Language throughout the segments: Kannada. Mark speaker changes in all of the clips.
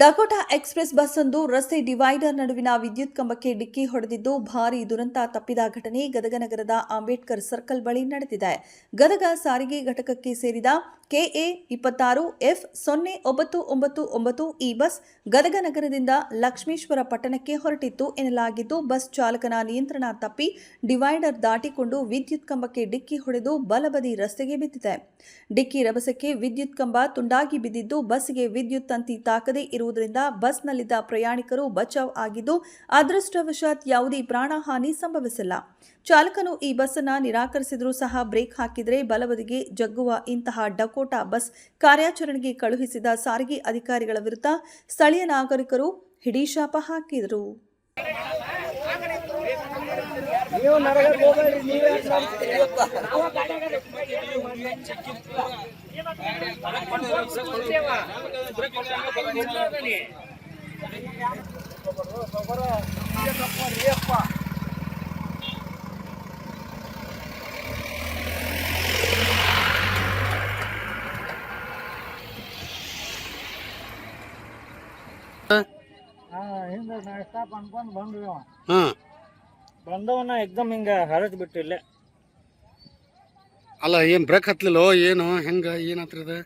Speaker 1: ಡಕೋಟಾ ಎಕ್ಸ್ಪ್ರೆಸ್ ಬಸ್ ಒಂದು ರಸ್ತೆ ಡಿವೈಡರ್ ನಡುವಿನ ವಿದ್ಯುತ್ ಕಂಬಕ್ಕೆ ಡಿಕ್ಕಿ ಹೊಡೆದಿದ್ದು ಭಾರೀ ದುರಂತ ತಪ್ಪಿದ ಘಟನೆ ಗದಗ ನಗರದ ಅಂಬೇಡ್ಕರ್ ಸರ್ಕಲ್ ಬಳಿ ನಡೆದಿದೆ. ಗದಗ ಸಾರಿಗೆ ಘಟಕಕ್ಕೆ ಸೇರಿದ ಕೆಎ ಇಪ್ಪತ್ತಾರು ಎಫ್ ಸೊನ್ನೆ ಒಂಬತ್ತು ಒಂಬತ್ತು ಒಂಬತ್ತು ಈ ಬಸ್ ಗದಗ ನಗರದಿಂದ ಲಕ್ಷ್ಮೇಶ್ವರ ಪಟ್ಟಣಕ್ಕೆ ಹೊರಟಿತ್ತು ಎನ್ನಲಾಗಿದ್ದು, ಬಸ್ ಚಾಲಕನ ನಿಯಂತ್ರಣ ತಪ್ಪಿ ಡಿವೈಡರ್ ದಾಟಿಕೊಂಡು ವಿದ್ಯುತ್ ಕಂಬಕ್ಕೆ ಡಿಕ್ಕಿ ಹೊಡೆದು ಬಲಬದಿ ರಸ್ತೆಗೆ ಬಿದ್ದಿದೆ. ಡಿಕ್ಕಿ ರಭಸಕ್ಕೆ ವಿದ್ಯುತ್ ಕಂಬ ತುಂಡಾಗಿ ಬಿದ್ದಿದ್ದು ಬಸ್ಗೆ ವಿದ್ಯುತ್ ತಂತಿ ತಾಕದೇ ಇರುವುದರಿಂದ ಬಸ್ನಲ್ಲಿದ್ದ ಪ್ರಯಾಣಿಕರು ಬಚಾವ್ ಆಗಿದ್ದು, ಅದೃಷ್ಟವಶಾತ್ ಯಾವುದೇ ಪ್ರಾಣಹಾನಿ ಸಂಭವಿಸಿಲ್ಲ. ಚಾಲಕನು ಈ ಬಸ್ಸನ್ನು ನಿರಾಕರಿಸಿದರೂ ಸಹ ಬ್ರೇಕ್ ಹಾಕಿದರೆ ಬಲಬದಿಗೆ ಜಗ್ಗುವ ಇಂತಹ ಡಕೋಟಾ ಬಸ್ ಕಾರ್ಯಾಚರಣೆಗೆ ಕಳುಹಿಸಿದ ಸಾರಿಗೆ ಅಧಿಕಾರಿಗಳ ವಿರುದ್ಧ ಸ್ಥಳೀಯ ನಾಗರಿಕರು ಹಿಡಿಶಾಪ ಹಾಕಿದರು.
Speaker 2: ನೀವು ನರಗಕ್ಕೆ ಹೋಗ್ಬೇಡ್ರಿ ನೀವೇ ಮಾಡ್ತೀರಿ. ಹಾ, ಹಿಂದ ಸ್ಟಾಪ್ ಅನ್ಕೊಂಡ್.
Speaker 3: ಹಾಂ
Speaker 2: ಬಂದವನ ಎಕ್ದಮ್ ಹಿಂಗ ಹರದ್ ಬಿಟ್ಟು ಇಲ್ಲೇ
Speaker 3: ಅಲ್ಲ ಏನು ಬ್ರೇಕ್ ಹತ್ತಲಿಲ್ಲೋ ಏನು ಹೆಂಗೆ ಏನಾತ್ರ ಇದು?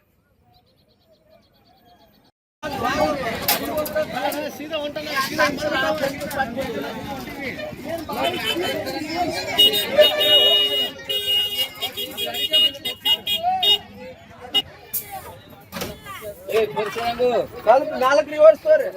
Speaker 2: ನಾಲ್ಕು ರಿವರ್ಸ್ ತೋರಿ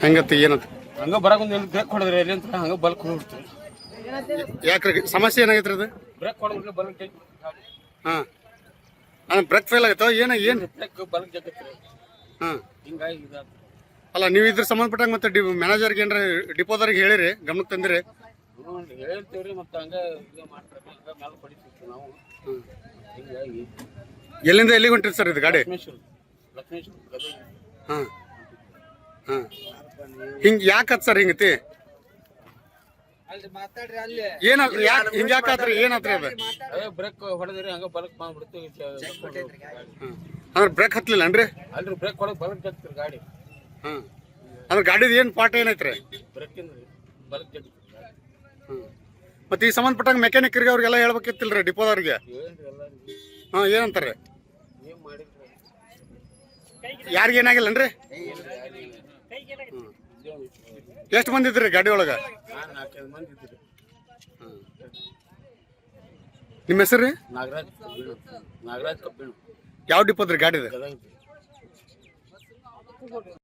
Speaker 3: ಹೆಂಗತ್ತ ಏನತ್ತ
Speaker 4: ಹಂಗ ಬರಕ್ ಒಂದು ಬ್ರೇಕ್ ಹೊಡೆದ್ರಿ ಎಲ್ಲಿ ಅಂತ ಹಂಗ ಬಲ್ಕ್ ಹೋಗ್ಬಿಡ್ತೀವಿ
Speaker 3: ಯಾಕ್ರಿ ಸಮಸ್ಯೆ ಏನಾಗೈತ್ರಿ ಅದು?
Speaker 4: ಬ್ರೇಕ್ ಹೊಡೆದ್ರೆ ಬಲ್ಕ್
Speaker 3: ಹಾಂ. ಅಂದ್ರೆ ಬ್ರೇಕ್ ಫೇಲ್ ಆಗೈತೋ? ಏನ ಏನು?
Speaker 4: ಬ್ರೇಕ್ ಬಲ್ಕ್ ಜಗತ್ರಿ
Speaker 3: ಹಾಂ.
Speaker 4: ಹಿಂಗಾಗಿ
Speaker 3: ಅಲ್ಲ ನೀವು ಇದ್ರ ಸಂಬಂಧಪಟ್ಟಂಗೆ ಮತ್ತೆ ಡಿ ಮ್ಯಾನೇಜರ್ಗೆ ಏನ್ರ ಡಿಪೋದವ್ರಿಗೆ ಹೇಳಿರಿ ಗಮನಕ್ಕೆ ತಂದಿರಿ.
Speaker 4: ಹೇಳ್ತೀವ್ರಿ ಮತ್ತೆ ಹಂಗ ಇದು ಮಾಡ್ತಾರೆ. ಹಂಗ ಮ್ಯಾಲ ಪಡಿತೀವಿ ನಾವು. ಹಿಂಗಾಗಿ
Speaker 3: ಎಲ್ಲಿಂದ ಎಲ್ಲಿಗೆ ಹೊಂಟಿರಿ ಸರ್ ಇದು ಗಾಡಿ?
Speaker 4: ಲಕ್ಷ್ಮೇಶ್ವರ ಲಕ್ಷ್ಮೇಶ್ವರ ಗದಗ.
Speaker 3: ಹಾಂ. ಹಾಂ. ಹಿಂಗೆ ಯಾಕತ್ ಸರ್ ಹಿಂಗತಿ? ಏನ ಯಾಕೆ ಏನಾತ್ರಿ ಅದು?
Speaker 4: ಅದೇ ಬ್ರೇಕ್ ಹೊಡೆದ್ರಿ ಹಂಗ ಬಲಕ್ ಬಂದ್ಬಿಡ್ತು
Speaker 3: ಅಂದ್ರೆ ಬ್ರೇಕ್ ಹತ್ಲಿಲ್ಲನ್ರಿ
Speaker 4: ಅಲ್ರಿ ಬ್ರೇಕ್ ಹೊಡೆದ್ ಬಲಕ್ ಜಗತ್ರಿ ಗಾಡಿ.
Speaker 3: ಹ್ಮ್. ಅಂದ್ರೆ ಗಾಡಿದ ಏನು ಪಾಠ ಏನೈತ್ರಿ?
Speaker 4: Break ಇಂದ್ರಿ bulk ಜಗತ್ರಿ.
Speaker 3: ಮತ್ತೆ ಈ ಸಂಬಂಧಪಟ್ಟಂಗೆ ಮೆಕ್ಯಾನಿಕ್ ಅವ್ರಿಗೆಲ್ಲ ಹೇಳ್ಬೇಕಿತ್ತಿಲ್ರಿ ಡಿಪೋದವ್ರಿಗೆ ಹಾ ಏನಂತಾರೆ? ಯಾರಿಗೇನಾಗಿಲ್ಲನ್ರಿ ಎಷ್ಟು ಮಂದಿ ಇದ್ರಿ ಗಾಡಿ ಒಳಗೆ?
Speaker 4: ನಾನ್ ನಾಲ್ಕೈದು ಮಂದಿ ಇದ್ರಿ
Speaker 3: ನಿಮ್ಮ ಹೆಸರು ರೀ?
Speaker 4: ನಾಗರಾಜ್ ಕಬ್ಬಿಣ. ನಾಗರಾಜ್ ಕಬ್ಬಿಣ
Speaker 3: ಯಾವ ಡಿಪೋದ್ರಿ ಗಾಡಿ
Speaker 4: ಗದಗ